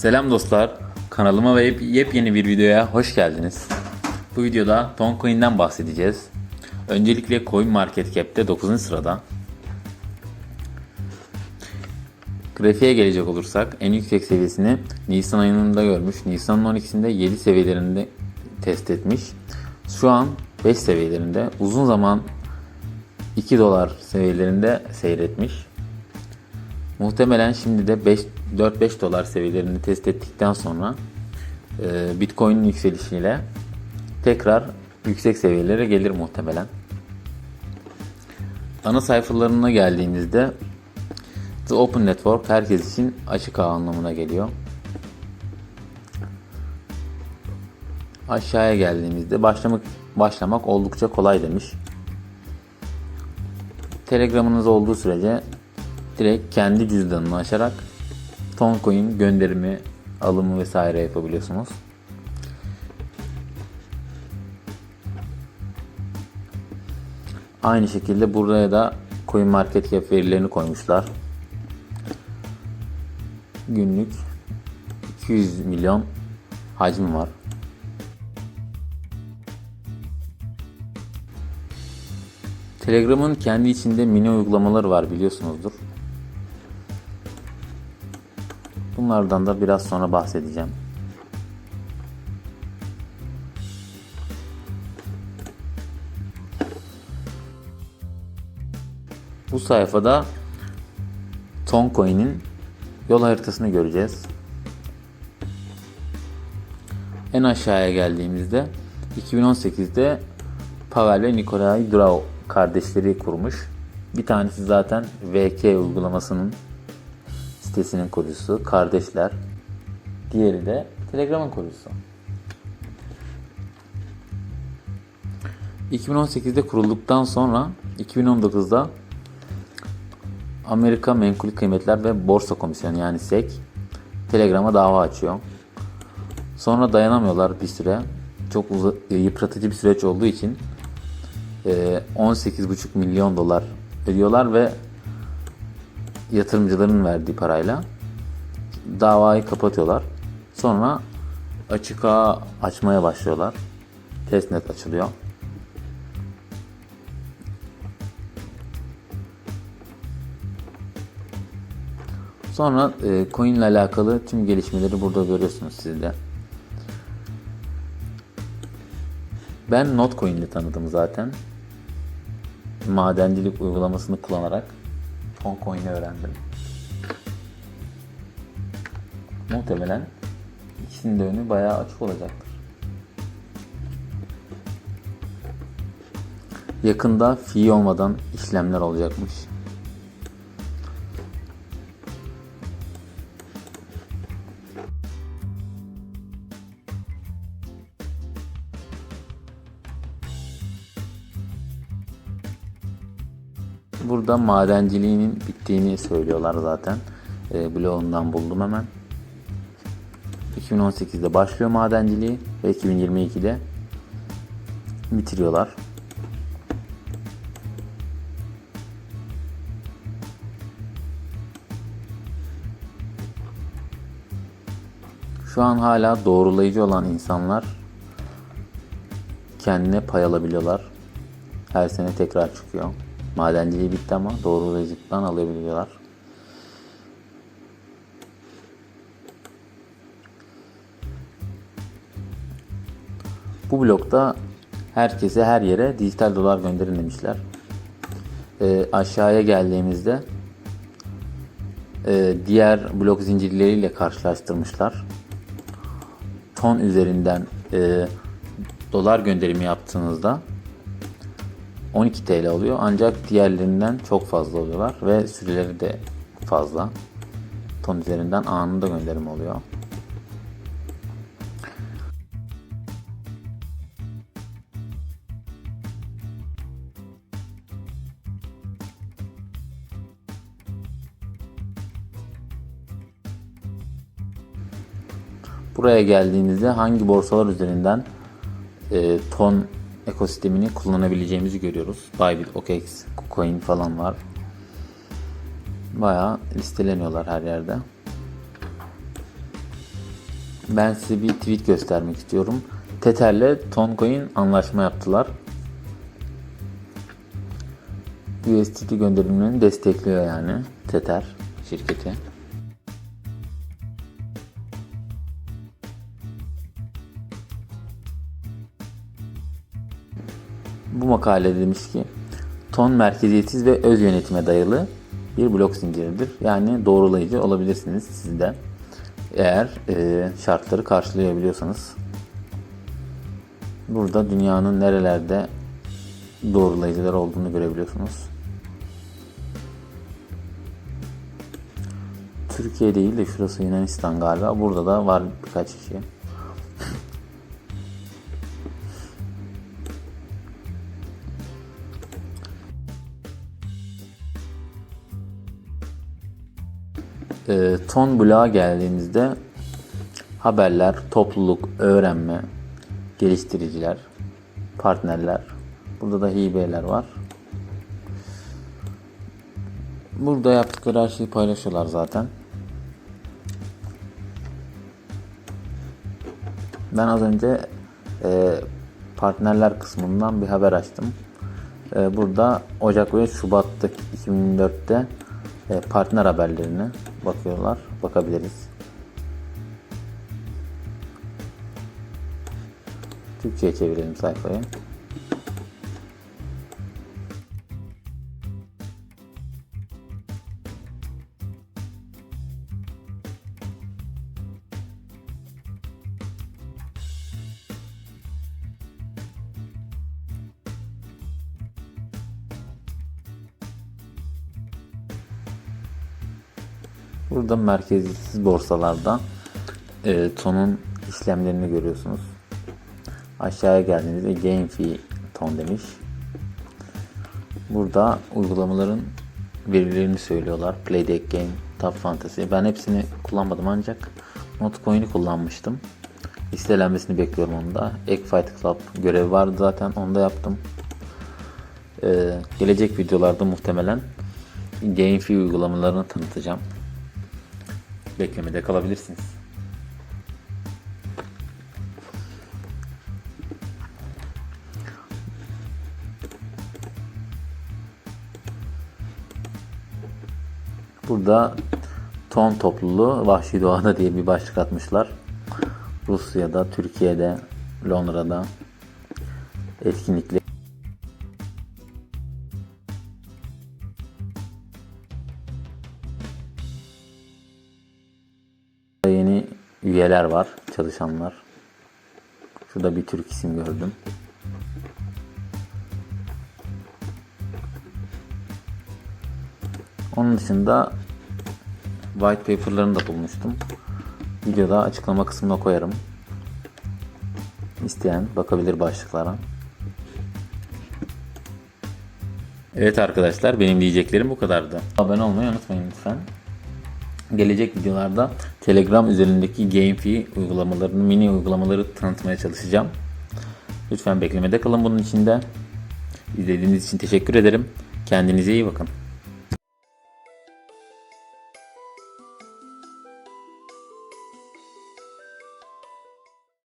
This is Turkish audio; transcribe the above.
Selam dostlar. Kanalıma ve yep- yepyeni bir videoya hoş geldiniz. Bu videoda Toncoin'den bahsedeceğiz. Öncelikle Coin Market Cap'te 9. sırada. Grafiğe gelecek olursak en yüksek seviyesini Nisan ayında görmüş. Nisan'ın 12'sinde 7 seviyelerinde test etmiş. Şu an 5 seviyelerinde. Uzun zaman 2 dolar seviyelerinde seyretmiş. Muhtemelen şimdi de 5 4-5 dolar seviyelerini test ettikten sonra e, Bitcoin'in yükselişiyle tekrar yüksek seviyelere gelir muhtemelen. Ana sayfalarına geldiğimizde The Open Network herkes için açık ağ anlamına geliyor. Aşağıya geldiğimizde başlamak başlamak oldukça kolay demiş. Telegram'ınız olduğu sürece direkt kendi cüzdanını açarak Toncoin gönderimi, alımı vesaire yapabiliyorsunuz. Aynı şekilde buraya da Coin Market Cap verilerini koymuşlar. Günlük 200 milyon hacmi var. Telegram'ın kendi içinde mini uygulamaları var biliyorsunuzdur. Bunlardan da biraz sonra bahsedeceğim. Bu sayfada Toncoin'in yol haritasını göreceğiz. En aşağıya geldiğimizde 2018'de Pavel ve Nikolay Durov kardeşleri kurmuş. Bir tanesi zaten VK uygulamasının sitesinin kurucusu, kardeşler. Diğeri de Telegram'ın kurucusu. 2018'de kurulduktan sonra 2019'da Amerika Menkul Kıymetler ve Borsa Komisyonu yani SEC Telegram'a dava açıyor. Sonra dayanamıyorlar bir süre. Çok yıpratıcı bir süreç olduğu için e, 18,5 milyon dolar ödüyorlar ve yatırımcıların verdiği parayla davayı kapatıyorlar. Sonra açık ağ açmaya başlıyorlar. Testnet açılıyor. Sonra e, coin ile alakalı tüm gelişmeleri burada görüyorsunuz siz de. Ben Notcoin ile tanıdım zaten. Madencilik uygulamasını kullanarak Toncoin'i öğrendim. Muhtemelen ikisinin de önü bayağı açık olacaktır. Yakında fee olmadan işlemler olacakmış. Burada madenciliğinin bittiğini söylüyorlar zaten. E, blogundan buldum hemen. 2018'de başlıyor madenciliği ve 2022'de bitiriyorlar. Şu an hala doğrulayıcı olan insanlar kendine pay alabiliyorlar. Her sene tekrar çıkıyor. Madenciliği bitti ama doğrulayıcılıktan alabiliyorlar. Bu blokta herkese her yere dijital dolar gönderin demişler. Ee, aşağıya geldiğimizde e, diğer blok zincirleriyle karşılaştırmışlar. Ton üzerinden e, dolar gönderimi yaptığınızda 12 TL oluyor ancak diğerlerinden çok fazla oluyorlar ve süreleri de fazla. Ton üzerinden anında gönderim oluyor. Buraya geldiğinizde hangi borsalar üzerinden e, ton ekosistemini kullanabileceğimizi görüyoruz. Bybit, OKX, KuCoin falan var. Bayağı listeleniyorlar her yerde. ben size bir tweet göstermek istiyorum. Tether'le Toncoin anlaşma yaptılar. USDT gönderimlerini destekliyor yani Tether şirketi. Bu makalede demiş ki ton merkeziyetsiz ve öz yönetime dayalı bir blok zinciridir. Yani doğrulayıcı olabilirsiniz siz de. Eğer e, şartları karşılayabiliyorsanız. Burada dünyanın nerelerde doğrulayıcılar olduğunu görebiliyorsunuz. Türkiye değil de şurası Yunanistan galiba. Burada da var birkaç kişi. E, ton bloğa geldiğimizde haberler, topluluk, öğrenme, geliştiriciler, partnerler. Burada da hibeler var. Burada yaptıkları her şeyi paylaşıyorlar zaten. Ben az önce e, partnerler kısmından bir haber açtım. E, burada Ocak ve Şubat'ta 2004'te e, partner haberlerine bakıyorlar. Bakabiliriz. Türkçe'ye çevirelim sayfayı. Burada merkeziyetsiz borsalarda e, tonun işlemlerini görüyorsunuz. Aşağıya geldiğinizde game fee ton demiş. Burada uygulamaların verilerini söylüyorlar. Playdeck Game, Top Fantasy. Ben hepsini kullanmadım ancak Notcoin'i kullanmıştım. Listelenmesini bekliyorum onda. Egg Fight Club görevi vardı zaten. Onu da yaptım. Ee, gelecek videolarda muhtemelen Game Fee uygulamalarını tanıtacağım. Beklemede kalabilirsiniz. Burada ton topluluğu vahşi doğada diye bir başlık atmışlar. Rusya'da, Türkiye'de, Londra'da etkinlikleri yeni üyeler var, çalışanlar. Şurada bir Türk isim gördüm. Onun dışında white paper'larını da bulmuştum. Videoda açıklama kısmına koyarım. İsteyen bakabilir başlıklara. Evet arkadaşlar benim diyeceklerim bu kadardı. Abone olmayı unutmayın lütfen. Gelecek videolarda Telegram üzerindeki GameFi uygulamalarını, mini uygulamaları tanıtmaya çalışacağım. Lütfen beklemede kalın bunun için de. İzlediğiniz için teşekkür ederim. Kendinize iyi bakın.